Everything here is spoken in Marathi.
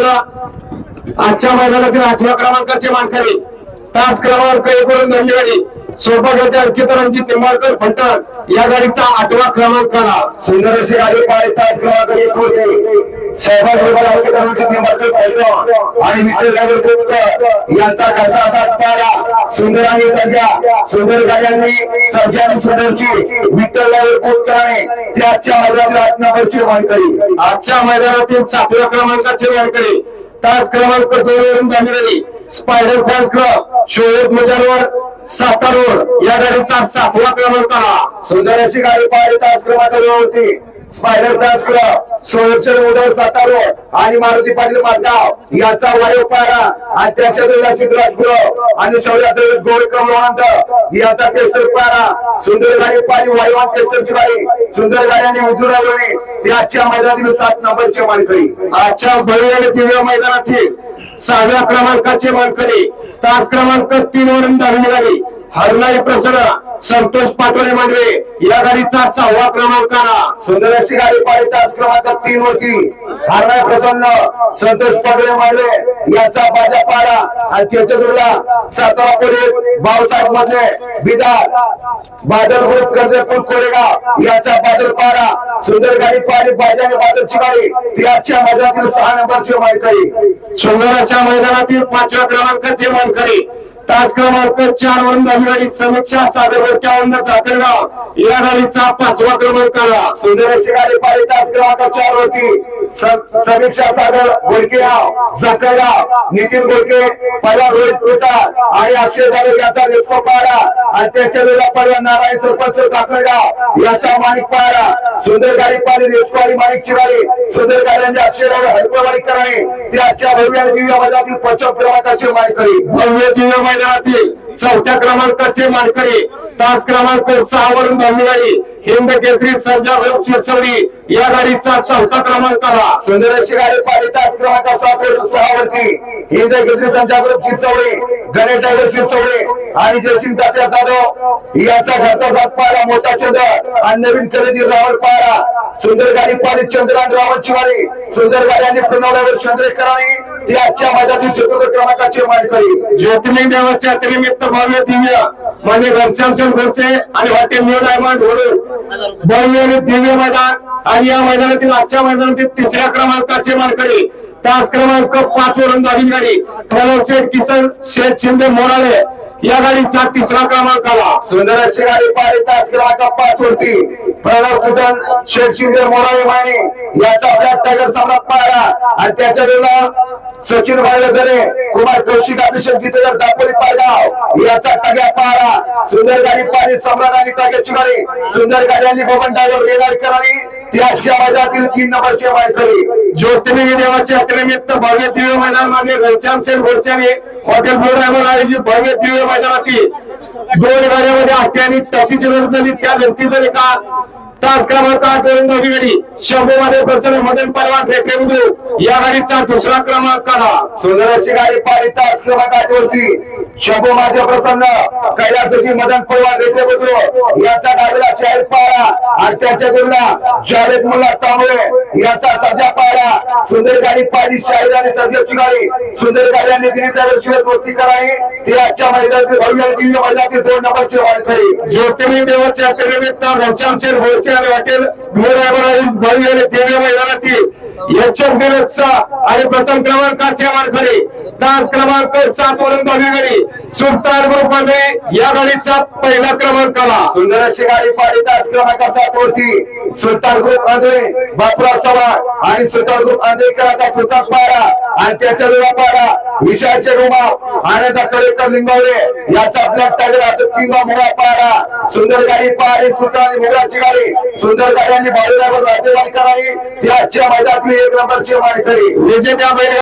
झालेला आजच्या मैदानातील आठव्या क्रमांकाचे मानकरी तास क्रमांक एक वरून धरली अंकित रणजित निंबाळकर फंटर या गाडीचा आठवा क्रमांक आला सुंदर अशी गाडी पाहिजे तास क्रमांक एक होते आणि गुप्त यांचा पारा सुंदर आणि सुंदर गाड्यांनी आणि सुंदरची गुप्तराने ते आजच्या मैदानातील आठ नंबरची मानकरी आजच्या मैदानातील सातव्या क्रमांकाची मानकरी तास क्रमांक दोन वरून झालेली स्पायडर फॅन्स क्लब शोएब मजारवर सातार रोड या गाडीचा सातवा क्रमांक आला सुंदर अशी गाडी पाहिजे तास क्रमांक होती स्पायडर डान्स क्लब सोळशे उदय सातारो आणि मारुती पाटील माझगाव याचा वायू पारा आणि त्याच्या जोडीला सिद्धराज गुरव आणि शौर्यात गोड क्रमांक याचा टेस्टर पारा सुंदर गाडी पाणी वायवान टेस्टरची गाडी. सुंदर गाड्याने उजुरावणे ते आजच्या मैदानातील सात नंबरचे मानकरी. आजच्या भव्य आणि दिव्य मैदानातील सहाव्या क्रमांकाचे मानकरी. तास क्रमांक तीन वरून धावली गाडी हरणाई प्रसन्न संतोष पाटोळे मांडवे या गाडीचा सहावा क्रमांक आला सुंदर अशी गाडी पाहिजे तास क्रमांक तीन वरती. हरणाय प्रसन्न संतोष पगडे मांडवे याचा बाजा पारा आणि त्याच्या जोडला सातारा पोलीस भाऊसाहेब मधले बिदार. बादल ग्रुप कर्जपूर कोरेगाव याचा बादल पारा सुंदर गाडी पाहिली बाजा आणि बादलची गाडी. ती आजच्या मैदानातील सहा नंबरची माहिती सुंदर अशा मैदानातील पाचव्या क्रमांकाचे मानकरी तास क्रमांक चार वरून धावली समीक्षा सागरवरच्या औंध चाकरगाव या गाडीचा पाचवा क्रमांक आला सुंदर अशी गाडी पाहिजे तास क्रमांक चार वरती समीक्षा सागर गोडकेगाव जकळगाव नितीन गोडके पहिला रोहित प्रसाद आणि अक्षय जाधव याचा लेचको पारा पहिला नारायण सरपंच जाकळगाव याचा माणिक सुंदर गाडी पाहिली लेचको आणि माणिकची गाडी सुंदर गाड्यांचे अक्षय हडपवाडी भव्य आणि दिव्य मैदानातील पंचम क्रमांकाची माहिती भव्य दिव्य मैदानातील चौथ्या क्रमांकाचे मानकरी. तास क्रमांक सहा वरून धावली गाडी हिंद केसरी सर्जा शिरसवडी या गाडीचा चौथा क्रमांक आला. सुंदर अशी गाडी पाहिली तास क्रमांक सात वरती हिंद केसरी संचालक चिरचवडे गणेश ड्रायव्हर चिरचवडे आणि जयसिंग तात्या जाधव यांचा घरचा सात पाहिला मोठा चंद्र. आणि नवीन खरेदी रावण पाहिला. सुंदर गाडी पाहिली चंद्र आणि रावण गाडी सुंदर गाडी आणि प्रणव ड्रायव्हर चंद्रेकरांनी ती आजच्या माझ्यातील चतुर्थ क्रमांकाची मांडकरी ज्योतिर्लिंग देवाच्या त्रिमित्त भव्य दिव्य म्हणजे घनश्याम घनसे आणि हॉटेल न्यू डायमंड होळू भव्य आणि दिव्य मैदान. आणि या मैदानातील आजच्या मैदानातील तिसऱ्या क्रमांकाचे मानकरी तास क्रमांक पाच वरून झाली गाडी. प्रणव शेठ किसन शेठ शिंदे मोराळे. या गाडीचा तिसरा क्रमांक आला. सुंदर अशी गाडी पाहिली तास क्रमांक पाच वरती. प्रणव किसन शेठ शिंदे मोराळे माने. याचा आपल्या टायगर सामना पाहिला आणि त्याच्या वेळेला सचिन भाई कुमार कौशिक अभिषेक गीतेकर दापोली पायगाव याचा टग्या पाहिला सुंदर गाडी पाहिली सम्राट आणि टाग्याची गाडी. सुंदर गाडी आणि बबन ड्रायव्हर रेलाडकर आणि त्याच्या आजच्या तीन नंबरचे माहिती ज्योतिर्लिंग देवाच्या यात्रेनिमित्त भव्य दिव्य मैदान मान्य घनश्याम सेन गोडसेने हॉटेल ब्लू आयोजित भव्य दिव्य मैदानातील दोन गाड्यामध्ये आठवी टॉकीची गरज झाली. त्या व्यक्तीचा निकाल तास क्रमांक आठ वरून दोघी गाडी शंभूमध्ये प्रसन्न मदन परवान रेखे बुद्रू या गाडीचा दुसरा क्रमांक आला सुंदर अशी गाडी पाहिली तास क्रमांक आठ शंभू माझ्या प्रसन्न. कैलासाची मदन पवार घेतले बुद्रू याचा डावीला शाहीर पारा आणि त्याच्या जोडला जावेद मुला तांबळे. याचा सजा पारा सुंदर गाडी पाहिली शाहीर आणि सजीवची गाडी. सुंदर गाडी आणि दिलीप ड्रायव्हर गोष्टी करावी. ती आजच्या मैदानातील भव्य आणि दिव्य मैदानातील दोन नंबरची वाढकरी ज्योतिर्लिंग देवाच्या यात्रेनिमित्त घनश्याम सेन आणि हॉटेल भव्य आणि दिव्य मैदानातील यचक दिनोत्सव आणि प्रथम क्रमांकाचे मानकरी तास क्रमांक सात वरून दोन्ही गाडी सुलतान ग्रुपमध्ये या गाडीचा पहिला क्रमांक आला. सुंदर अशी गाडी पाहिली तास क्रमांक सात वरती. सुलतान ग्रुप आंधळे बापराव चव्हाण आणि सुलतान ग्रुप आंधळेकरांचा सुलतान पारा आणि त्याच्या वेळा पारा. विषयाचे रोमा आनंद कडेकर लिंगावले याचा ब्लॅक टायगर आता किंवा मुळा पारा. सुंदर गाडी पाहिली सुलतान आणि मुळाची गाडी. सुंदर गाडी आणि बाळूरावर राजेवाडकरांनी. ती आजच्या मैदानातली एक नंबरची मानकरी. विजेत्या